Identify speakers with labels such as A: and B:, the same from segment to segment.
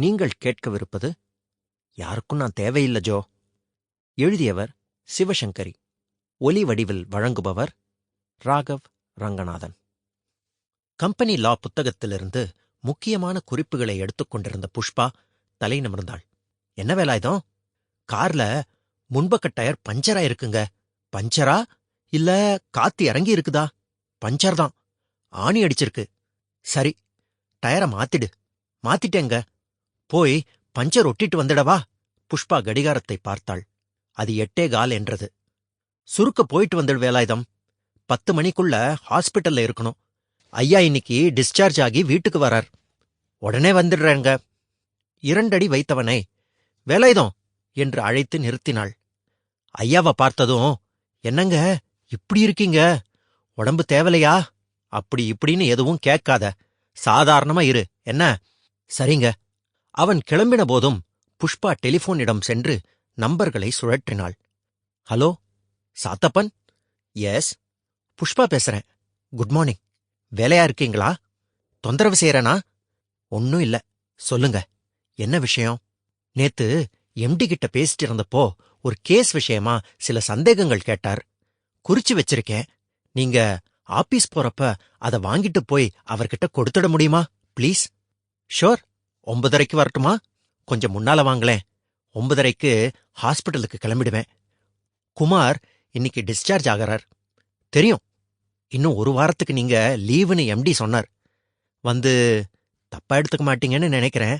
A: நீங்கள் கேட்கவிருப்பது யாருக்கும் நான் தேவையில்லை ஜோ. எழுதியவர் சிவசங்கரி. ஒலி வடிவில் வழங்குபவர் ராகவ் ரங்கநாதன். கம்பெனி லா புத்தகத்திலிருந்து முக்கியமான குறிப்புகளை எடுத்துக்கொண்டிருந்த புஷ்பா தலை நிமிர்ந்தாள். என்ன வேலாயுதம் கார்ல முன்பக்க டயர் பஞ்சரா இருக்குங்க. பஞ்சரா? இல்ல காத்து இறங்கி இருக்குதா? பஞ்சர் தான். ஆணி அடிச்சிருக்கு. சரி டயரை மாத்திடு. மாத்திட்டேங்க. போய் பஞ்சர் ஒட்டிட்டு வந்துடவா? புஷ்பா கடிகாரத்தை பார்த்தாள். அது எட்டே கால் என்றது. சுருக்க போயிட்டு வந்துடு வேலாயுதம். பத்து மணிக்குள்ள ஹாஸ்பிட்டல்ல இருக்கணும். ஐயா இன்னைக்கு டிஸ்சார்ஜ் ஆகி வீட்டுக்கு வரார். உடனே வந்துடுறேங்க. இரண்டடி வைத்தவனை வேலாயுதம்! என்று அழைத்து நிறுத்தினாள். ஐயாவை பார்த்ததும் என்னங்க இப்படி இருக்கீங்க? உடம்பு தேவலையா? அப்படி இப்படின்னு எதுவும் கேட்காத. சாதாரணமா இரு. என்ன? சரிங்க. அவன் கிளம்பின போதும் புஷ்பா டெலிபோனிடம் சென்று நம்பர்களை சுழற்றினாள். ஹலோ சாத்தப்பன்? எஸ் புஷ்பா பேசுறேன். குட் மார்னிங் வேலையா இருக்கீங்களா? தொந்தரவு செய்யறேனா? ஒன்னும் இல்ல. சொல்லுங்க. என்ன விஷயம்? நேத்து எம்டி கிட்ட பேசிட்டு இருந்தப்போ ஒரு கேஸ் விஷயமா சில சந்தேகங்கள் கேட்டார். குறிச்சு வச்சிருக்கேன். நீங்க ஆபீஸ் போறப்ப அத வாங்கிட்டு போய் அவர்கிட்ட கொடுத்துட முடியுமா? ப்ளீஸ். ஷோர் ஒன்பதரைக்கு வரட்டுமா? கொஞ்சம் முன்னால வாங்களேன். ஒன்பதரைக்கு ஹாஸ்பிட்டலுக்கு கிளம்பிடுவேன். குமார் இன்னைக்கு டிஸ்சார்ஜ் ஆகிறார். தெரியும். இன்னும் ஒரு வாரத்துக்கு நீங்க லீவுன்னு எம்டி சொன்னார். வந்து தப்பா எடுத்துக்க மாட்டீங்கன்னு நினைக்கிறேன்.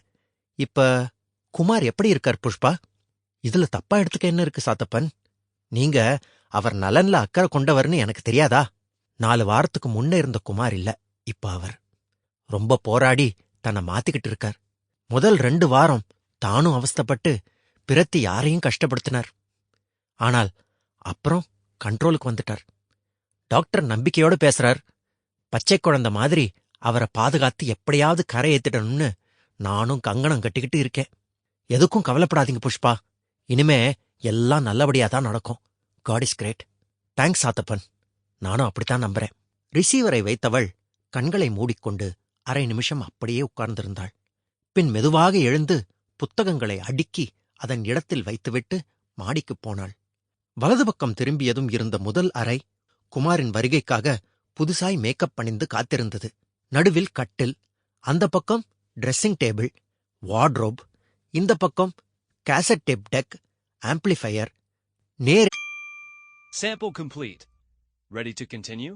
A: இப்ப குமார் எப்படி இருக்கார் புஷ்பா? இதுல தப்பா எடுத்துக்க என்ன இருக்கு சாத்தப்பன்? நீங்க அவர் நலன்ல அக்கறை கொண்டவர்னு எனக்கு தெரியாதா? நாலு வாரத்துக்கு முன்ன இருந்த குமார் இல்ல இப்ப அவர். ரொம்ப போராடி தன்னை மாத்திக்கிட்டு இருக்கார். முதல் ரெண்டு வாரம் தானும் அவஸ்தப்பட்டு பிரத்தி யாரையும் கஷ்டப்படுத்தினார். ஆனால் அப்புறம் கண்ட்ரோலுக்கு வந்துட்டார். டாக்டர் நம்பிக்கையோட பேசுறார் பச்சை குழந்தை மாதிரி அவரை பாதுகாத்து எப்படியாவது கரை ஏத்திடணும்னு நானும் கங்கணம் கட்டிக்கிட்டு இருக்கேன். எதுக்கும் கவலைப்படாதீங்க புஷ்பா. இனிமே எல்லாம் நல்லபடியா தான் நடக்கும். God is great thanks Sathappan நானும் அப்படித்தான் நம்புறேன். ரிசீவரை வைத்தவள் கண்களை மூடிக்கொண்டு அரை நிமிஷம் அப்படியே உட்கார்ந்திருந்தாள். பின் மெதுவாக எழுந்து புத்தகங்களை அடுக்கி அதன் இடத்தில் வைத்துவிட்டு மாடிக்குப் போனாள் வலது பக்கம் திரும்பியதும் இருந்த முதல் அறை குமாரின் வருகைக்காக புதுசாய் மேக்கப் பணிந்து காத்திருந்தது நடுவில் கட்டில் அந்த பக்கம் ட்ரெஸ்ஸிங் டேபிள் வார்ட்ரோப் இந்த பக்கம் கேசட் டேப் டெக் ஆம்ப்ளிஃபையர் நேர்
B: Sample complete. Ready to continue?